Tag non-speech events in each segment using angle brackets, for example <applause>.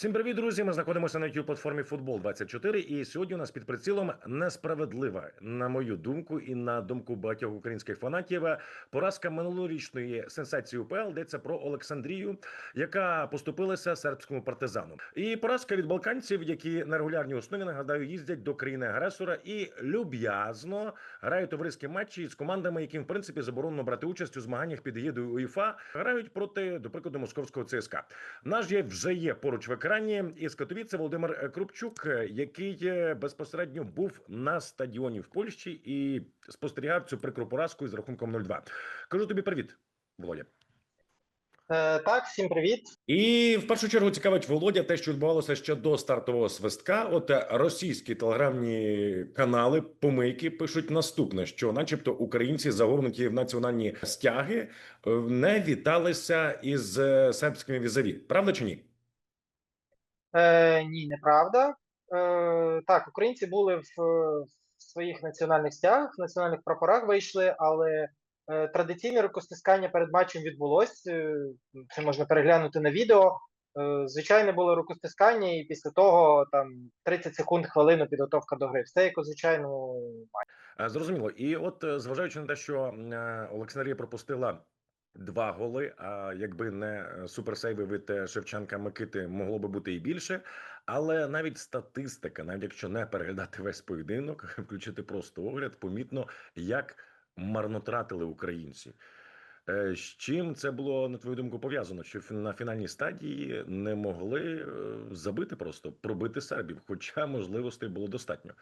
Всім привіт, друзі! Ми знаходимося на youtube платформі Футбол 24 І сьогодні у нас під прицілом несправедлива, на мою думку, і на думку багатьох українських фанатів. Поразка минулорічної сенсації УПЛ йдеться про Олександрію, яка поступилася сербському партизану. І поразка від балканців, які на регулярній основі нагадаю їздять до країни агресора і люб'язно грають товариські матчі з командами, яким в принципі заборонено брати участь у змаганнях під егідою УЄФА, грають проти, до прикладу, московського ЦСКА. Наш є вже є поруч в екрані із Катовіце Володимир Крупчук, який е, безпосередньо був на стадіоні в Польщі і спостерігав цю прикру поразку із рахунком 0-2. Кажу тобі привіт, Володя. Е, так, всім привіт. І в першу чергу цікавить Володя те, що відбувалося ще до стартового свистка. От е, російські телеграмні канали помийки пишуть наступне: що, начебто, українці загорнуті в національні стяги, е, не віталися із е, сербськими візаві. Правда чи ні? Е, ні, неправда. Е, так, українці були в, в своїх національних стягах, в національних прапорах вийшли, але е, традиційне рукостискання перед матчем відбулось. Е, це можна переглянути на відео. Е, звичайне було рукостискання, і після того там 30 секунд, хвилину підготовка до гри. Все як у звичайному Е, Зрозуміло. І от е, зважаючи на те, що Олександрія пропустила два голи, а якби не е, суперсейви від е, Шевченка Микити, могло би бути і більше. Але навіть статистика, навіть якщо не переглядати весь поєдинок, <laughs> включити просто огляд, помітно, як марнотратили українці. Е, З чим це було на твою думку пов'язано? Що на фінальній стадії не могли забити просто пробити сербів, хоча можливостей було достатньо.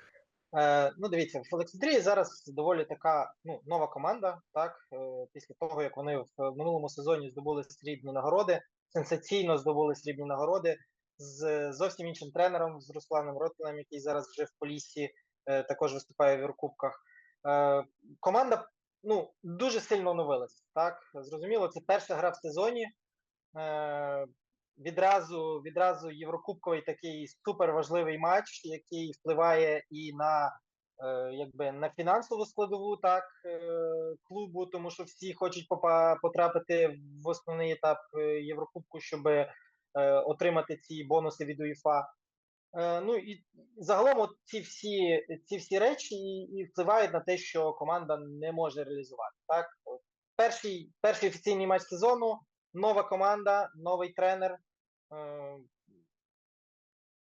Е, ну, дивіться, в Олександрії зараз доволі така ну, нова команда. Так, е, після того, як вони в минулому сезоні здобули срібні нагороди, сенсаційно здобули срібні нагороди з зовсім іншим тренером, з Русланом Ротленом, який зараз вже в Поліссі е, також виступає в Єврокубках. Команда ну, дуже сильно оновилась. Так, зрозуміло, це перша гра в сезоні. Відразу, відразу Єврокубковий такий суперважливий матч, який впливає і на, е, якби, на фінансову складову так, е, клубу, тому що всі хочуть попа- потрапити в основний етап е, Єврокубку, щоб е, отримати ці бонуси від УЄФА. Е, ну і загалом от ці всі, ці всі речі і, і впливають на те, що команда не може реалізувати. Так? Перший, перший офіційний матч сезону, нова команда, новий тренер. Е,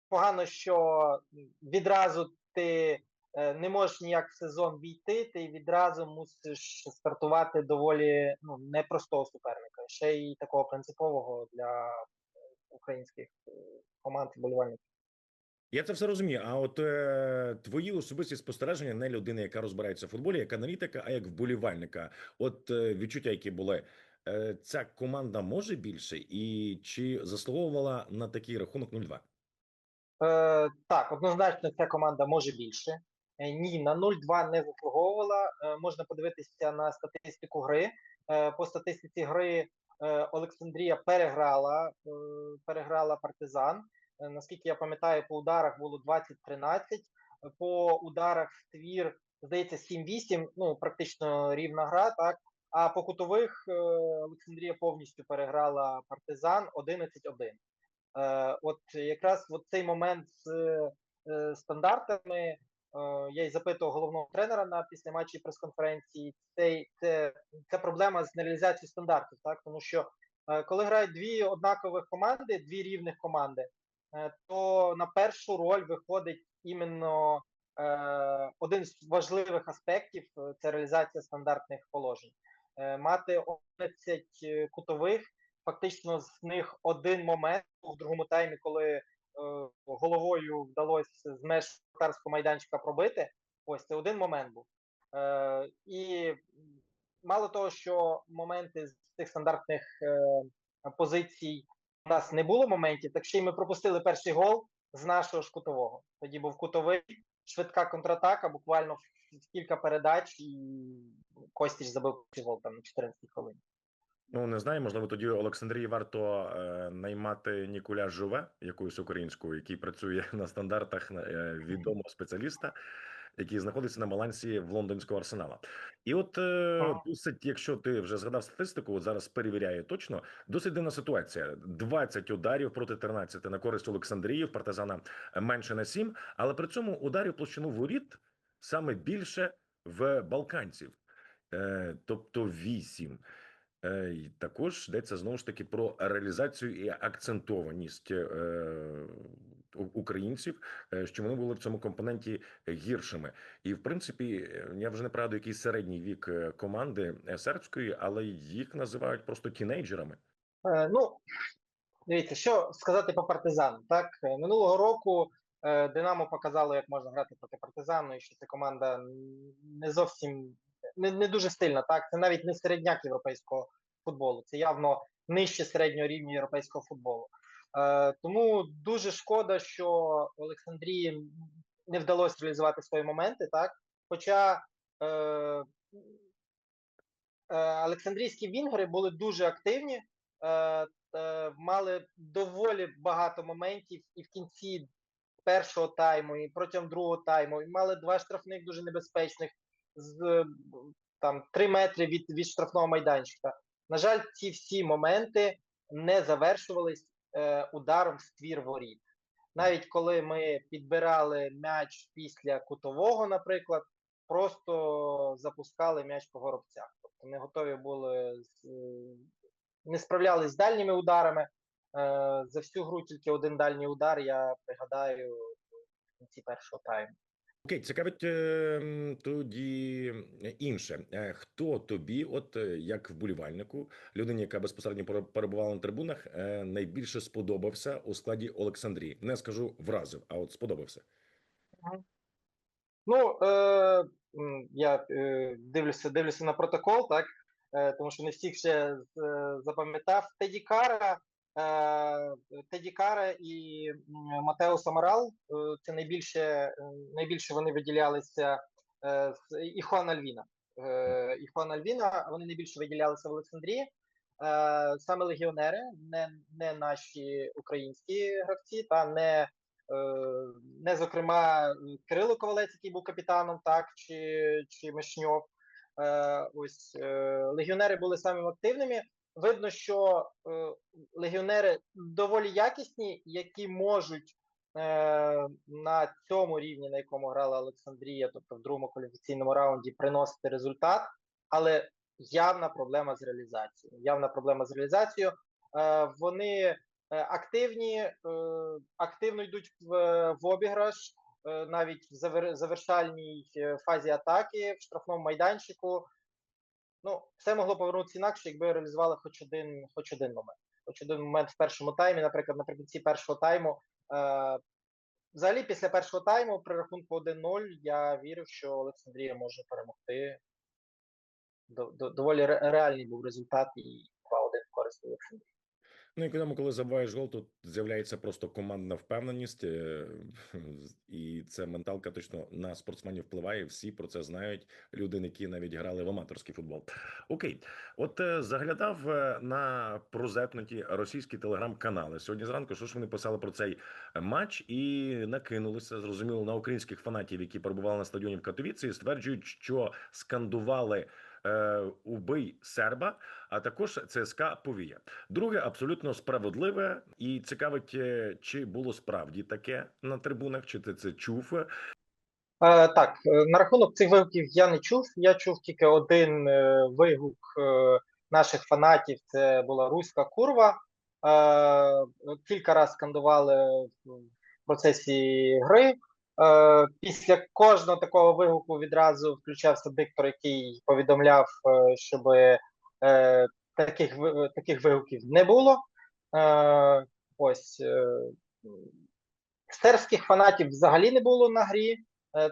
Погано, що відразу ти е, не можеш ніяк в сезон війти, ти відразу мусиш стартувати доволі ну, непростого суперника, ще й такого принципового для українських е, команд і болівальників. Я це все розумію. А от е, твої особисті спостереження не людини, яка розбирається в футболі, як аналітика, а як вболівальника. От е, відчуття, які були, ця команда може більше, і чи заслуговувала на такий рахунок 0-2? Е, так, однозначно, ця команда може більше. Е, ні, на 0-2 не заслуговувала. Е, можна подивитися на статистику гри. Е, по статистиці гри е, Олександрія переграла, е, переграла партизан. Е, наскільки я пам'ятаю, по ударах було 20-13, по ударах в твір, здається, 7-8, ну, практично рівна гра, так. А по кутових е, Олександрія повністю переграла партизан 11-1. Е, от якраз от цей момент з е, стандартами я й запитував головного тренера на післяматчій прес-конференції. Це, це, це проблема з нереалізацією стандартів, так тому що коли грають дві однакових команди, дві рівних команди, то на першу роль виходить іменно один з важливих аспектів це реалізація стандартних положень. Е, мати 11 е, кутових фактично з них один момент у другому таймі, коли е, головою вдалося з меж шахтарського майданчика пробити. Ось це один момент був. І мало того, що моменти з тих стандартних позицій у нас не було моментів, так ще й ми пропустили перший гол з нашого ж кутового. Тоді був кутовий, швидка контратака, буквально кілька передач, і Костіч забив гол там на 14 хвилині. Ну не знаю, можливо, тоді Олександрії варто е, наймати Ніколя Жуве, якоюсь українською, який працює <laughs> на стандартах е, відомого спеціаліста. який знаходиться на балансі в лондонського арсенала. І от е, досить, якщо ти вже згадав статистику, от зараз перевіряю точно, досить дивна ситуація: 20 ударів проти 13 на користь Олександрії, в партизана менше на 7, але при цьому ударів площину воріт саме більше в балканців, тобто 8. Е, і Також йдеться знову ж таки про реалізацію і акцентованість е, українців, е, що вони були в цьому компоненті гіршими. І в принципі, е, я вже не пригадую, який середній вік команди сербської, але їх називають просто тінейджерами. Ну, дивіться, що сказати по партизану. Так, минулого року Динамо показало, як можна грати проти партизану, і що ця команда не зовсім не, не дуже стильна. Так, це навіть не середняк європейського футболу. Це явно нижче середнього рівня європейського футболу. Е, тому дуже шкода, що Олександрії не вдалося реалізувати свої моменти. Так, хоча е, е, Олександрійські вінгери були дуже активні. Е, мали доволі багато моментів і в кінці першого тайму, і протягом другого тайму, і мали два штрафних дуже небезпечних з там 3 метри від, від штрафного майданчика. На жаль, ці всі моменти не завершувались е, ударом в ствір воріт. Навіть коли ми підбирали м'яч після кутового, наприклад, просто запускали м'яч по горобцях. Тобто не готові були не справлялись з дальніми ударами. Е, За всю гру тільки один дальній удар, я пригадаю в кінці першого тайму. Окей, цікавить е, тоді інше. Е, Хто тобі, от е, як вболівальнику, людині, яка безпосередньо пере- перебувала на трибунах, е, найбільше сподобався у складі Олександрії? Не скажу вразив, а от сподобався. Ну, е, я е, дивлюся, дивлюся на протокол, так, е, тому що не всіх ще е, запам'ятав. Теді Кара, е, Теді Кара і Матео Самарал, е, це найбільше, е, найбільше вони виділялися е, з- Хуан Альвіна. Е, і Хуан вони найбільше виділялися в Олександрії. Е, саме легіонери, не, не наші українські гравці, та не Е, не зокрема Кирило Ковалець, який був капітаном, так чи, чи Мишньов. Е, Ось е, легіонери були самими активними. Видно, що е, легіонери доволі якісні, які можуть е, на цьому рівні, на якому грала Олександрія, тобто в другому кваліфікаційному раунді, приносити результат, але явна проблема з реалізацією. Явна проблема з реалізацією. Е, Вони е, активні, е, активно йдуть в, в обіграш, е, навіть в завер- завершальній е, фазі атаки, в штрафному майданчику. Ну, все могло повернутися інакше, якби реалізували хоч один, хоч один момент. Хоч один момент в першому таймі, наприклад, наприкінці першого тайму. Е, взагалі, після першого тайму, при рахунку 1-0, я вірив, що Олександрія може перемогти. До- до- Доволі ре- реальний був результат і 2-1 в користь Олександрії. Ну і коли, коли забуваєш гол, тут з'являється просто командна впевненість, і це менталка точно на спортсменів впливає. Всі про це знають. Люди, які навіть грали в аматорський футбол. Окей, от е, заглядав е, на прозетнуті російські телеграм-канали сьогодні зранку. Що ж вони писали про цей матч і накинулися зрозуміло на українських фанатів, які перебували на стадіоні в Катовіці, і стверджують, що скандували. Е, Убий серба, а також ЦСКА Повія. Друге абсолютно справедливе і цікавить, е, чи було справді таке на трибунах, чи ти це чув. Е, так, на рахунок цих вигуків я не чув. Я чув тільки один вигук наших фанатів. Це була руська курва. Кілька разів скандували в процесі гри. Е, після кожного такого вигуку відразу включався диктор, який повідомляв, е, щоб е, таких, таких вигуків не було. Ось сербських фанатів взагалі не було на грі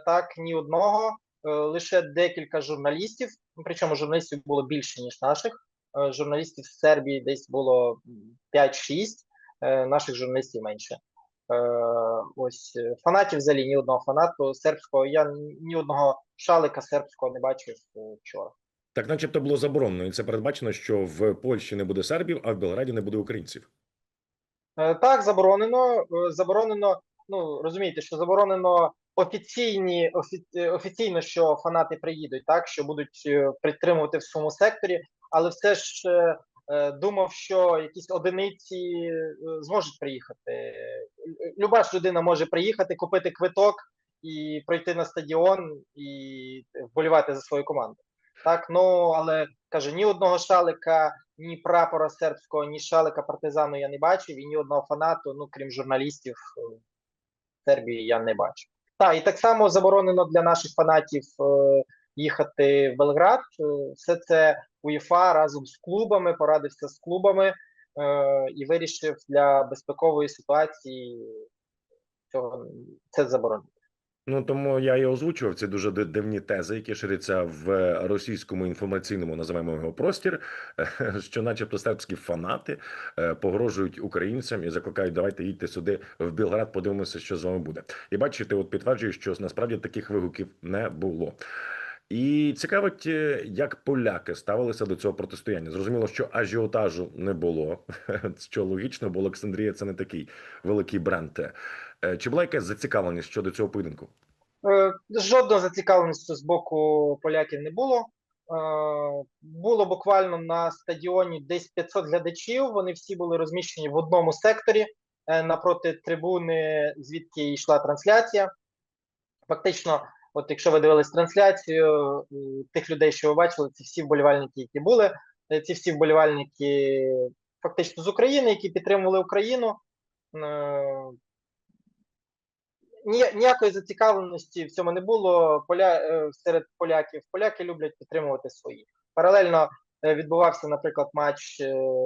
так, ні одного, лише декілька журналістів, причому журналістів було більше, ніж наших. Журналістів з Сербії десь було м, 5-6, е, наших журналістів менше. Е, Ось е, фанатів взагалі ні одного фанату сербського. Я ні- одного шалика сербського не бачив е, вчора. Так, начебто, було заборонено, і це передбачено, що в Польщі не буде сербів, а в Белграді не буде українців. Так, заборонено. Заборонено. Ну розумієте, що заборонено офіційні офі, офіційно, що фанати приїдуть, так що будуть підтримувати в своєму секторі, але все ж думав, що якісь одиниці е, зможуть приїхати. Е, Люба ж людина може приїхати, купити квиток і пройти на стадіон і вболівати за свою команду. Так, ну але каже, ні одного шалика, ні прапора сербського, ні шалика партизану я не бачив, і ні одного фанату, ну крім журналістів е, Сербії, я не бачив. Так, і так само заборонено для наших фанатів е, їхати в Белград. Е, Все це УЄФА разом з клубами порадився з клубами е, і вирішив для безпекової ситуації цього це заборонити. Ну тому я і озвучував ці дуже дивні тези, які ширяться в російському інформаційному називаємо його простір, <laughs> що, начебто, сербські фанати е, погрожують українцям і закликають, давайте їдьте сюди в Білград, подивимося, що з вами буде. І бачите, от підтверджую, що насправді таких вигуків не було. І цікавить, е, як поляки ставилися до цього протистояння. Зрозуміло, що ажіотажу не було, <laughs> що логічно, бо Олександрія це не такий великий бренд. Е, Чи була якась зацікавленість щодо цього поєдинку? Е, Жодного зацікавленості з боку поляків не було. Було буквально на стадіоні десь 500 глядачів. Вони всі були розміщені в одному секторі напроти трибуни, звідки йшла трансляція. Фактично, от якщо ви дивились трансляцію, е, тих людей, що ви бачили, це всі вболівальники, які були. Е, Ці всі вболівальники фактично з України, які підтримували Україну. Е, ніякої зацікавленості в цьому не було поля, серед поляків. Поляки люблять підтримувати свої. Паралельно відбувався, наприклад, матч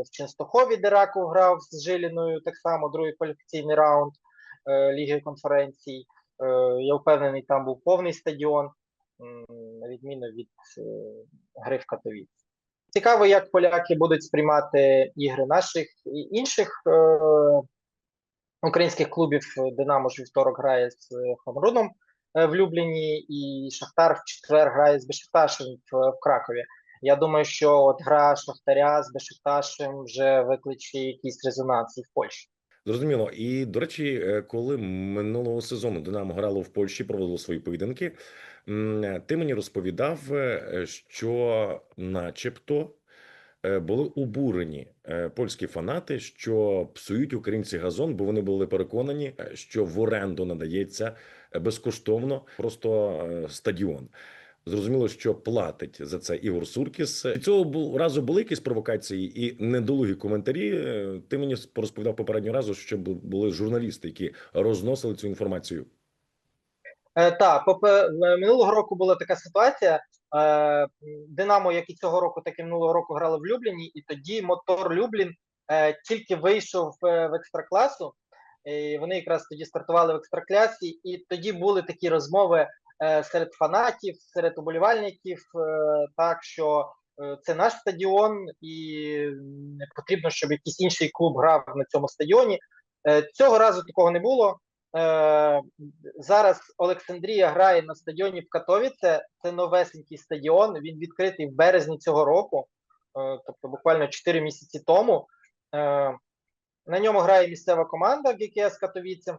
в Ченстохові, де Раков грав з Жиліною, так само другий кваліфікаційний раунд Ліги конференцій. Е, Я впевнений, там був повний стадіон, на відміну від е, гри в Катовіці. Цікаво, як поляки будуть сприймати ігри наших і інших е, українських клубів Динамо ж вівторок грає з Хамруном е, в Любліні, і Шахтар в четвер грає з Бешикташем в, в Кракові. Я думаю, що от гра Шахтаря з Бешикташем вже викличе якийсь резонанс в Польщі. Зрозуміло. І до речі, е, коли минулого сезону Динамо грало в Польщі, проводило свої поєдинки. Ти мені розповідав, е, що, начебто, е, були обурені польські фанати, що псують українці газон, бо вони були переконані, що в оренду надається безкоштовно просто стадіон. Зрозуміло, що платить за це Ігор Суркіс. Цього разу були якісь провокації і недолугі коментарі. Ти мені розповідав попереднього разу, що були журналісти, які розносили цю інформацію. Е, так, е, минулого року була така ситуація. Е, Динамо, як і цього року, так і минулого року грали в Любліні, і тоді мотор Люблін тільки вийшов е, в екстракласу. І вони якраз тоді стартували в екстраклясі, і тоді були такі розмови серед фанатів, серед уболівальників, е, так що е, це наш стадіон, і потрібно, щоб якийсь інший клуб грав на цьому стадіоні. Е, Цього разу такого не було. Е, Зараз Олександрія грає на стадіоні в Катовіце. Це новесенький стадіон. Він відкритий в березні цього року, е, тобто буквально 4 місяці тому. Е, На ньому грає місцева команда ГКС Катовіце.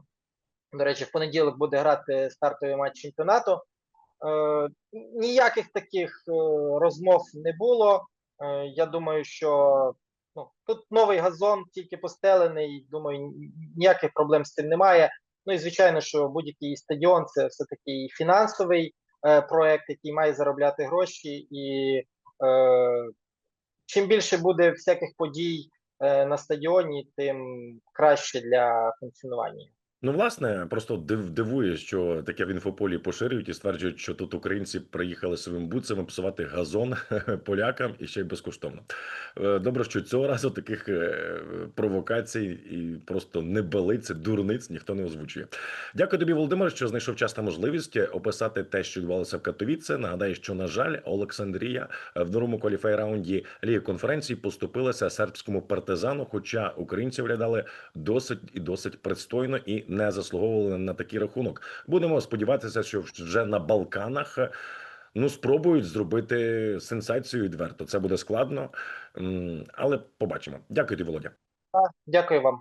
До речі, в понеділок буде грати стартовий матч чемпіонату. Е, Ніяких таких е, розмов не було. Е, Я думаю, що ну, тут новий газон, тільки постелений. Думаю, ніяких проблем з цим немає. Ну і звичайно, що будь-який стадіон це все-таки фінансовий е, проект, який має заробляти гроші, і е, чим більше буде всяких подій е, на стадіоні, тим краще для функціонування. Ну, власне, просто див, дивує, що таке в інфополі поширюють і стверджують, що тут українці приїхали своїм буцем псувати газон <laughs> полякам і ще й безкоштовно. Е, Добре, що цього разу таких е, провокацій і просто небелиць, дурниць ніхто не озвучує. Дякую тобі, Володимир, що знайшов час та можливість описати те, що відбувалося в Катовіце. Нагадаю, що на жаль, Олександрія в другому кваліфай-раунді Ліги конференції поступилася сербському партизану, хоча українці виглядали досить і досить пристойно і не заслуговували на такий рахунок. Будемо сподіватися, що вже на Балканах. е, Ну, спробують зробити сенсацію відверто. Це буде складно, але побачимо. Дякую тобі, Володя. Дякую вам.